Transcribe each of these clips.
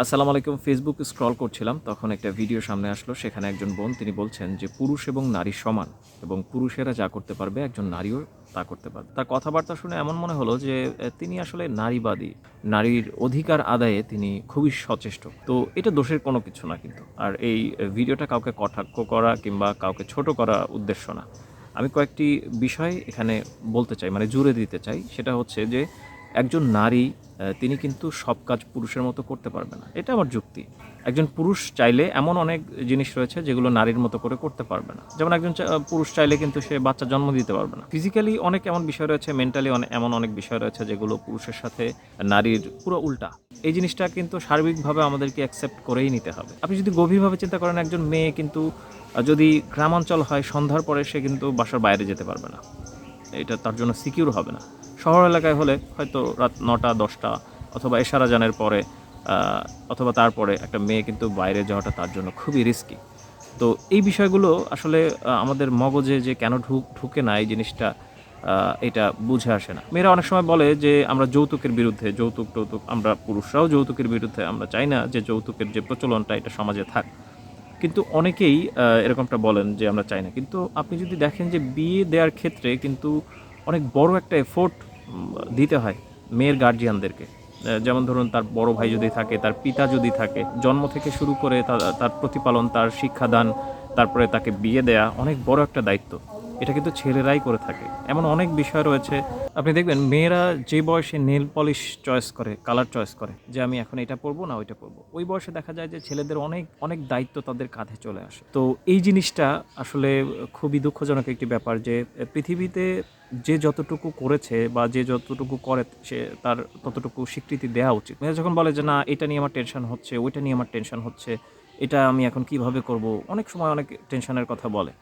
আসসালামু আলাইকুম Facebook scroll করছিলাম, তখন একটা ভিডিও সামনে আসলো, সেখানে একজন বোন তিনি বলছেন যে, পুরুষ এবং নারী সমান এবং পুরুষেরা যা করতে পারবে, একজন নারীও তা করতে পারবে। তার কথাবার্তা শুনে এমন মনে হলো যে তিনি আসলে নারীবাদী। নারীর অধিকার আদায়ে তিনি খুবই সচেষ্ট। তো এটা দোষের কোনো কিছু না কিন্তু। আর এই ভিডিওটা কাউকে কটাক্ষ করা কিংবা কাউকে ছোট করা উদ্দেশ্য না। আমি কয়েকটি বিষয় এখানে বলতে চাই মানে জুড়ে দিতে চাই। সেটা হচ্ছে যে একজন নারী তিনি কিন্তু সব কাজ পুরুষের মতো করতে পারবে না। এটা আমার যুক্তি। একজন পুরুষ চাইলে এমন অনেক জিনিস রয়েছে যেগুলো নারীর মতো করে করতে পারবে না। যেমন একজন পুরুষ চাইলে কিন্তু সে বাচ্চা জন্ম দিতে পারবে না। ফিজিক্যালি অনেক এমন বিষয় রয়েছে মেন্টালি অনেক এমন অনেক বিষয় রয়েছে যেগুলো পুরুষের সাথে নারীর পুরো উল্টা। এই জিনিসটা কিন্তু সার্বিকভাবে আমাদেরকে অ্যাকসেপ্ট করেই নিতে হবে। আপনি যদি গভীরভাবে চিন্তা করেন, একজন মেয়ে কিন্তু যদি গ্রামাঞ্চল হয়, সন্ধ্যার পরে সে কিন্তু বাসার বাইরে যেতে পারবে না। এটা তার জন্য সিকিউর হবে না। শহর এলাকায় হলে হয়তো রাত নটা, দশটা অথবা এশারা জানের পরে অথবা তারপরে একটা মেয়ে কিন্তু বাইরে যাওয়াটা তার জন্য খুবই রিস্কি তো এই বিষয়গুলো আসলে আমাদের মগজে যে কেন ঢুক ঢুকে না এই জিনিসটা এটা বুঝে আসে না। মেয়েরা অনেক সময় বলে যে আমরা যৌতুকের বিরুদ্ধে যৌতুক টৌতুক আমরা পুরুষরাও যৌতুকের বিরুদ্ধে, আমরা চাই না যে যৌতুকের যে প্রচলনটা এটা সমাজে থাক। কিন্তু অনেকেই এরকমটা বলেন যে আমরা চাই না। কিন্তু আপনি যদি দেখেন যে বিয়ে দেওয়ার ক্ষেত্রে কিন্তু অনেক বড় একটা এফোর্ট দিতে হয় মেয়ের গার্জিয়ানদেরকে যেমন ধরুন তার বড় ভাই যদি থাকে, তার পিতা যদি থাকে, জন্ম থেকে শুরু করে তার- প্রতিপালন, তার শিক্ষাদান, তারপরে তাকে বিয়ে দেয়া অনেক বড় একটা দায়িত্ব। এটা কিন্তু ছেলেরাই করে থাকে। এমন অনেক বিষয় রয়েছে। আপনি দেখবেন মেয়েরা যে বয়সে নেল পলিশ চয়েস করে, কালার চয়েস করে, যে আমি এখন এটা পরবো না ওইটা পরবো। ওই বয়সে দেখা যায় যে ছেলেদের অনেক অনেক দায়িত্ব তাদের কাঁধে চলে আসে। তো এই জিনিসটা আসলে খুবই দুঃখজনক একটি ব্যাপার যে পৃথিবীতে যে যতটুকু করেছে বা যে যতটুকু করে সে তার ততটুকু স্বীকৃতি দেওয়া উচিত। মেয়েরা যখন বলে যে, না, এটা নিয়ে আমার টেনশন হচ্ছে, ওইটা নিয়ে আমার টেনশন হচ্ছে, এটা আমি এখন কীভাবে করব? অনেক সময় অনেক টেনশনের কথা বলে।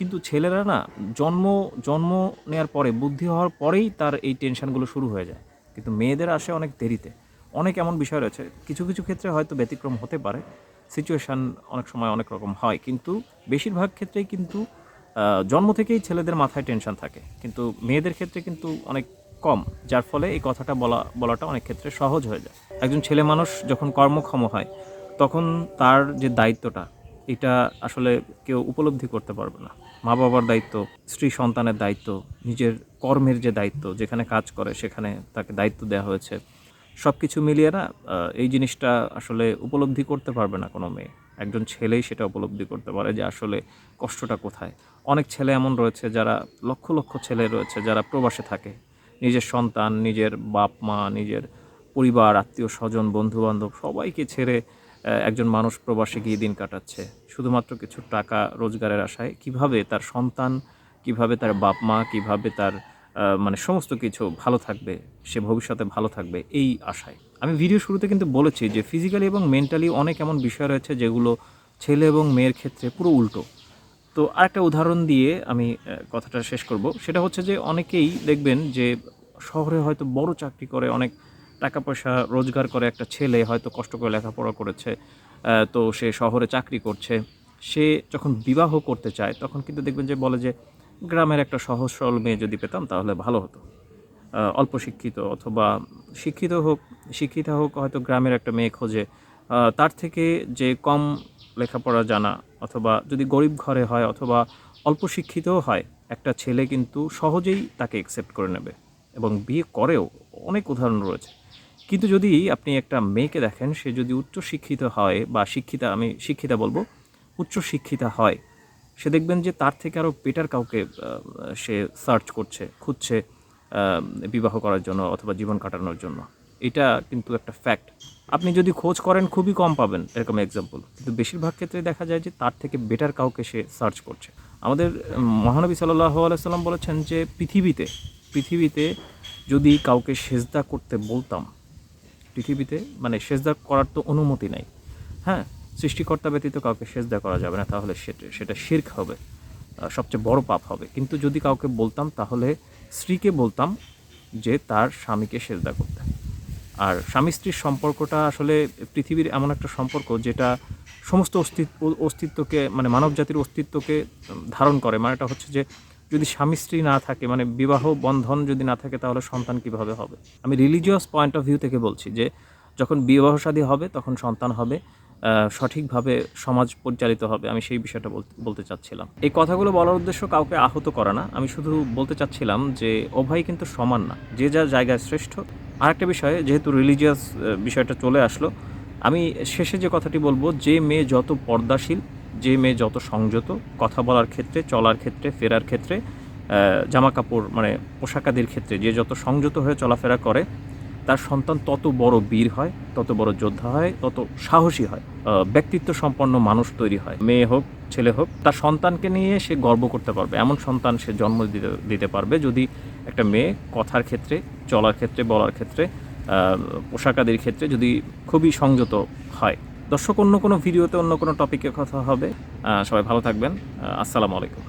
কিন্তু ছেলেরা না জন্ম জন্ম নেওয়ার পরে, বুদ্ধি হওয়ার পরেই তার এই টেনশনগুলো শুরু হয়ে যায়। কিন্তু মেয়েদের আসে অনেক দেরিতে। অনেক এমন বিষয় রয়েছে, কিছু কিছু ক্ষেত্রে হয়তো ব্যতিক্রম হতে পারে। সিচুয়েশান অনেক সময় অনেক রকম হয়। কিন্তু বেশিরভাগ ক্ষেত্রেই কিন্তু জন্ম থেকেই ছেলেদের মাথায় টেনশন থাকে। কিন্তু মেয়েদের ক্ষেত্রে কিন্তু অনেক কম, যার ফলে এই কথাটা বলা, বলাটা অনেক ক্ষেত্রে সহজ হয়ে যায়। একজন ছেলে মানুষ যখন কর্মক্ষম হয়, তখন তার যে দায়িত্বটা এটা আসলে কেউ উপলব্ধি করতে পারবে না। মা বাবার দায়িত্ব, স্ত্রী সন্তানের দায়িত্ব, নিজের কর্মের যে দায়িত্ব, যেখানে কাজ করে সেখানে তাকে দায়িত্ব দেওয়া হয়েছে। সব কিছু মিলিয়ে না এই জিনিসটা আসলে উপলব্ধি করতে পারবে না কোনো মেয়ে। একজন ছেলেই সেটা উপলব্ধি করতে পারে যে আসলে কষ্টটা কোথায়। অনেক ছেলে এমন রয়েছে যারা লক্ষ লক্ষ ছেলে রয়েছে যারা প্রবাসে থাকে। নিজের সন্তান, নিজের বাপ মা নিজের পরিবার আত্মীয় স্বজন বন্ধু বান্ধব সবাইকে ছেড়ে একজন মানুষ প্রবাসে গিয়ে দিন কাটাচ্ছে। শুধুমাত্র কিছু টাকা রোজগারের আশায় কীভাবে তার সন্তান, কীভাবে তার বাপ মা, কীভাবে তার মানে সমস্ত কিছু ভালো থাকবে, সে ভবিষ্যতে ভালো থাকবে, এই আশায়। আমি ভিডিও শুরুতে কিন্তু বলেছি যে ফিজিক্যালি এবং মেন্টালি অনেক এমন বিষয় রয়েছে যেগুলো ছেলে এবং মেয়ের ক্ষেত্রে পুরো উল্টো। তো আরেকটা উদাহরণ দিয়ে আমি কথাটা শেষ করব। সেটা হচ্ছে যে অনেকেই দেখবেন যে শহরে হয়তো বড় চাকরি করে, অনেক টাকা পয়সা রোজগার করে একটা ছেলে হয়তো কষ্ট করে লেখাপড়া করেছে তো সে শহরে চাকরি করছে। সে যখন বিবাহ করতে চায়, তখন কিন্তু দেখবেন যে বলে যে গ্রামের একটা সহজ সরল মেয়ে যদি পেতাম তাহলে ভালো হতো। অল্প শিক্ষিত অথবা শিক্ষিত হোক শিক্ষিত হোক, হয়তো গ্রামের একটা মেয়ে খোঁজে। তার থেকে যে কম লেখাপড়া জানা অথবা যদি গরিব ঘরে হয় অথবা অল্প শিক্ষিতও হয়, একটা ছেলে কিন্তু সহজেই তাকে অ্যাকসেপ্ট করে নেবে। এবং বিয়ে করেও অনেক উদাহরণ রয়েছে। কিন্তু যদি আপনি একটা মেয়েকে দেখেন, সে যদি উচ্চ শিক্ষিত হয় বা শিক্ষিতা, আমি শিক্ষিতা বলব, উচ্চ শিক্ষিতা হয়, সে দেখবেন যে তার থেকে আরও বেটার কাউকে সে সার্চ করছে, খুঁজছে বিবাহ করার জন্য অথবা জীবন কাটানোর জন্য। এটা কিন্তু একটা ফ্যাক্ট আপনি যদি খোঁজ করেন, খুবই কম পাবেন এরকম এক্সাম্পল কিন্তু বেশিরভাগ ক্ষেত্রে দেখা যায় যে তার থেকে বেটার কাউকে সে সার্চ করছে। আমাদের মহানবী সাল্লাহ আলাইসাল্লাম বলেছেন যে পৃথিবীতে পৃথিবীতে যদি কাউকে সেজদা করতে বলতাম, পৃথিবীতে মানে সেজদা করার তো অনুমতি নাই হ্যাঁ? সৃষ্টিকর্তা ব্যতীত কাউকে সেজদা করা যাবে না, তাহলে সেটা সেটা শির্ক হবে সবচেয়ে বড় পাপ হবে। কিন্তু যদি কাউকে বলতাম, তাহলে স্ত্রীকে বলতাম যে তার স্বামীকে সেজদা করতে। আর স্বামী স্ত্রীর সম্পর্কটা আসলে পৃথিবীর এমন একটা সম্পর্ক যেটা সমস্ত অস্তিত্ব অস্তিত্বকে মানে মানব জাতির অস্তিত্বকে ধারণ করে। মানে এটা হচ্ছে যে যদি স্বামী স্ত্রী না থাকে মানে বিবাহ বন্ধন যদি না থাকে, তাহলে সন্তান কীভাবে হবে? আমি রিলিজিয়াস পয়েন্ট অফ ভিউ থেকে বলছি যে, যখন বিবাহ শাদী হবে, তখন সন্তান হবে সঠিকভাবে সমাজ পরিচালিত হবে, আমি সেই বিষয়টা বলতে বলতে চাচ্ছিলাম। এই কথাগুলো বলার উদ্দেশ্য কাউকে আহত করা না। আমি শুধু বলতে চাচ্ছিলাম যে উভয় কিন্তু সমান না। যে যা জায়গায় শ্রেষ্ঠ। আরেকটা বিষয়ে, যেহেতু রিলিজিয়াস বিষয়টা চলে আসলো, আমি শেষে যে কথাটি বলব, যে মেয়ে যত পর্দাশীল যে মেয়ে যত সংযত, কথা বলার ক্ষেত্রে, চলার ক্ষেত্রে, ফেরার ক্ষেত্রে জামা কাপড় মানে পোশাকাদির ক্ষেত্রে যে যত সংযত হয়ে চলাফেরা করে, তার সন্তান তত বড় বীর হয়, তত বড় যোদ্ধা হয়, তত সাহসী হয় ব্যক্তিত্ব সম্পন্ন মানুষ তৈরি হয়। মেয়ে হোক, ছেলে হোক, তার সন্তানকে নিয়ে সে গর্ব করতে পারবে। এমন সন্তান সে জন্ম দিতে দিতে পারবে যদি একটা মেয়ে কথার ক্ষেত্রে, চলার ক্ষেত্রে, বলার ক্ষেত্রে পোশাকাদির ক্ষেত্রে যদি খুবই সংযত হয়। দর্শক অন্য কোনো ভিডিওতে অন্য কোনো টপিকের কথা হবে। সবাই ভালো থাকবেন। আসসালামু আলাইকুম।